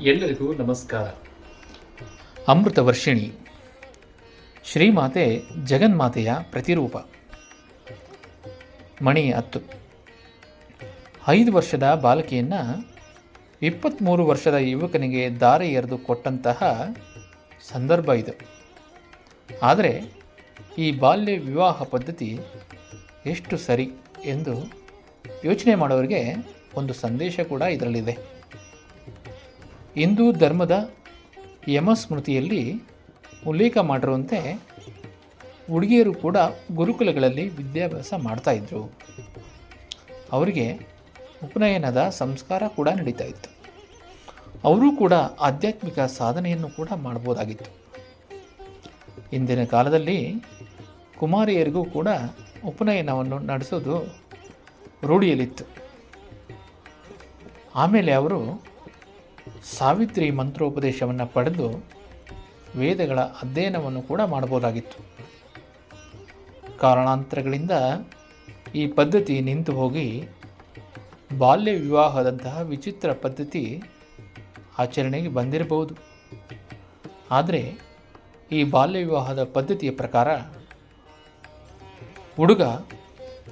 ಎಲ್ಲರಿಗೂ ನಮಸ್ಕಾರ. ಅಮೃತ ವರ್ಷಿಣಿ. ಶ್ರೀಮಾತೆ ಜಗನ್ಮಾತೆಯ ಪ್ರತಿರೂಪ. ಮಣಿ ಹತ್ತು. ಐದು ವರ್ಷದ ಬಾಲಕಿಯನ್ನು ಇಪ್ಪತ್ತ್ಮೂರು ವರ್ಷದ ಯುವಕನಿಗೆ ದಾರಿ ಎರೆದು ಕೊಟ್ಟಂತಹ ಸಂದರ್ಭ ಇದು. ಆದರೆ ಈ ಬಾಲ್ಯ ವಿವಾಹ ಪದ್ಧತಿ ಎಷ್ಟು ಸರಿ ಎಂದು ಯೋಚನೆ ಮಾಡೋರಿಗೆ ಒಂದು ಸಂದೇಶ ಕೂಡ ಇದರಲ್ಲಿದೆ. ಹಿಂದೂ ಧರ್ಮದ ಯಮಸ್ಮೃತಿಯಲ್ಲಿ ಉಲ್ಲೇಖ ಮಾಡಿರುವಂತೆ ಹುಡುಗಿಯರು ಕೂಡ ಗುರುಕುಲಗಳಲ್ಲಿ ವಿದ್ಯಾಭ್ಯಾಸ ಮಾಡ್ತಾಯಿದ್ರು ಅವರಿಗೆ ಉಪನಯನದ ಸಂಸ್ಕಾರ ಕೂಡ ನಡೀತಾ ಇತ್ತು. ಅವರೂ ಕೂಡ ಆಧ್ಯಾತ್ಮಿಕ ಸಾಧನೆಯನ್ನು ಕೂಡ ಮಾಡ್ಬೋದಾಗಿತ್ತು ಇಂದಿನ ಕಾಲದಲ್ಲಿ ಕುಮಾರಿಯರಿಗೂ ಕೂಡ ಉಪನಯನವನ್ನು ನಡೆಸೋದು ರೂಢಿಯಲ್ಲಿತ್ತು. ಆಮೇಲೆ ಅವರು ಸಾವಿತ್ರಿ ಮಂತ್ರೋಪದೇಶವನ್ನು ಪಡೆದು ವೇದಗಳ ಅಧ್ಯಯನವನ್ನು ಕೂಡ ಮಾಡಬಹುದಾಗಿತ್ತು. ಕಾರಣಾಂತರಗಳಿಂದ ಈ ಪದ್ಧತಿ ನಿಂತು ಹೋಗಿ ಬಾಲ್ಯ ವಿವಾಹದಂತಹ ವಿಚಿತ್ರ ಪದ್ಧತಿ ಆಚರಣೆಗೆ ಬಂದಿರಬಹುದು. ಆದರೆ ಈ ಬಾಲ್ಯ ವಿವಾಹದ ಪದ್ಧತಿಯ ಪ್ರಕಾರ ಹುಡುಗ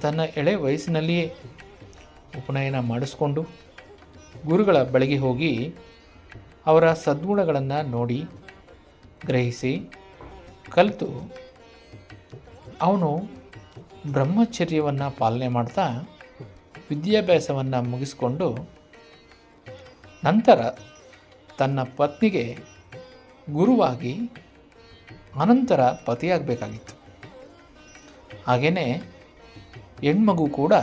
ತನ್ನ ಎಳೆ ವಯಸ್ಸಿನಲ್ಲಿಯೇ ಉಪನಯನ ಮಾಡಿಸ್ಕೊಂಡು ಗುರುಗಳ ಬಳಿಗೆ ಹೋಗಿ ಅವರ ಸದ್ಗುಣಗಳನ್ನು ನೋಡಿ ಗ್ರಹಿಸಿ ಕಲಿತು ಅವನು ಬ್ರಹ್ಮಚರ್ಯವನ್ನು ಪಾಲನೆ ಮಾಡ್ತಾ ವಿದ್ಯಾಭ್ಯಾಸವನ್ನು ಮುಗಿಸ್ಕೊಂಡು ನಂತರ ತನ್ನ ಪತ್ನಿಗೆ ಗುರುವಾಗಿ ಅನಂತರ ಪತಿಯಾಗಬೇಕಾಗಿತ್ತು. ಹಾಗೆಯೇ ಹೆಣ್ಮಗು ಕೂಡ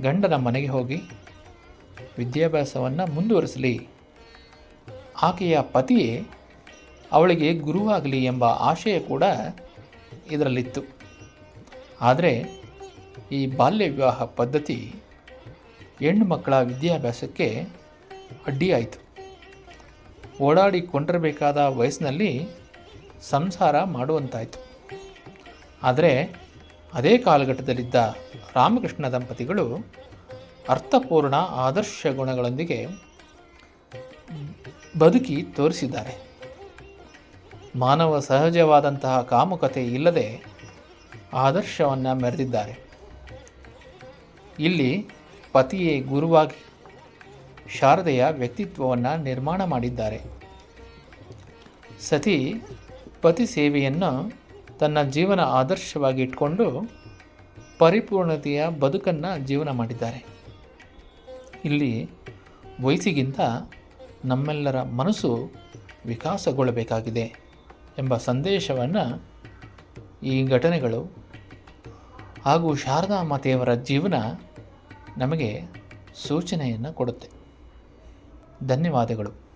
ಗಂಡನ ಮನೆಗೆ ಹೋಗಿ ವಿದ್ಯಾಭ್ಯಾಸವನ್ನು ಮುಂದುವರಿಸಲಿ. ಆಕೆಯ ಪತಿಯೇ ಅವಳಿಗೆ ಗುರುವಾಗಲಿ ಎಂಬ ಆಶಯ ಕೂಡ ಇದರಲ್ಲಿತ್ತು. ಆದರೆ ಈ ಬಾಲ್ಯ ವಿವಾಹ ಪದ್ಧತಿ ಹೆಣ್ಣು ಮಕ್ಕಳ ವಿದ್ಯಾಭ್ಯಾಸಕ್ಕೆ ಅಡ್ಡಿಯಾಯಿತು. ಓಡಾಡಿಕೊಂಡಿರಬೇಕಾದ ವಯಸ್ಸಿನಲ್ಲಿ ಸಂಸಾರ ಮಾಡುವಂತಾಯಿತು. ಆದರೆ ಅದೇ ಕಾಲಘಟ್ಟದಲ್ಲಿದ್ದ ರಾಮಕೃಷ್ಣ ದಂಪತಿಗಳು ಅರ್ಥಪೂರ್ಣ ಆದರ್ಶ ಗುಣಗಳೊಂದಿಗೆ ಬದುಕಿ ತೋರಿಸಿದ್ದಾರೆ. ಮಾನವ ಸಹಜವಾದಂತಹ ಕಾಮುಕತೆ ಇಲ್ಲದೆ ಆದರ್ಶವನ್ನು ಮೆರೆದಿದ್ದಾರೆ. ಇಲ್ಲಿ ಪತಿಯೇ ಗುರುವಾಗಿ ಶಾರದೆಯ ವ್ಯಕ್ತಿತ್ವವನ್ನು ನಿರ್ಮಾಣ ಮಾಡಿದ್ದಾರೆ. ಸತಿ ಪತಿ ಸೇವೆಯನ್ನು ತನ್ನ ಜೀವನ ಆದರ್ಶವಾಗಿ ಇಟ್ಕೊಂಡು ಪರಿಪೂರ್ಣತೆಯ ಬದುಕನ್ನು ಜೀವನ ಮಾಡಿದ್ದಾರೆ. ಇಲ್ಲಿ ವಯಸ್ಸಿಗಿಂತ ನಮ್ಮೆಲ್ಲರ ಮನಸ್ಸು ವಿಕಾಸಗೊಳ್ಳಬೇಕಾಗಿದೆ ಎಂಬ ಸಂದೇಶವನ್ನು ಈ ಘಟನೆಗಳು ಹಾಗೂ ಶಾರದಾ ಮಾತೆಯವರ ಜೀವನ ನಮಗೆ ಸೂಚನೆಯನ್ನು ಕೊಡುತ್ತೆ. ಧನ್ಯವಾದಗಳು.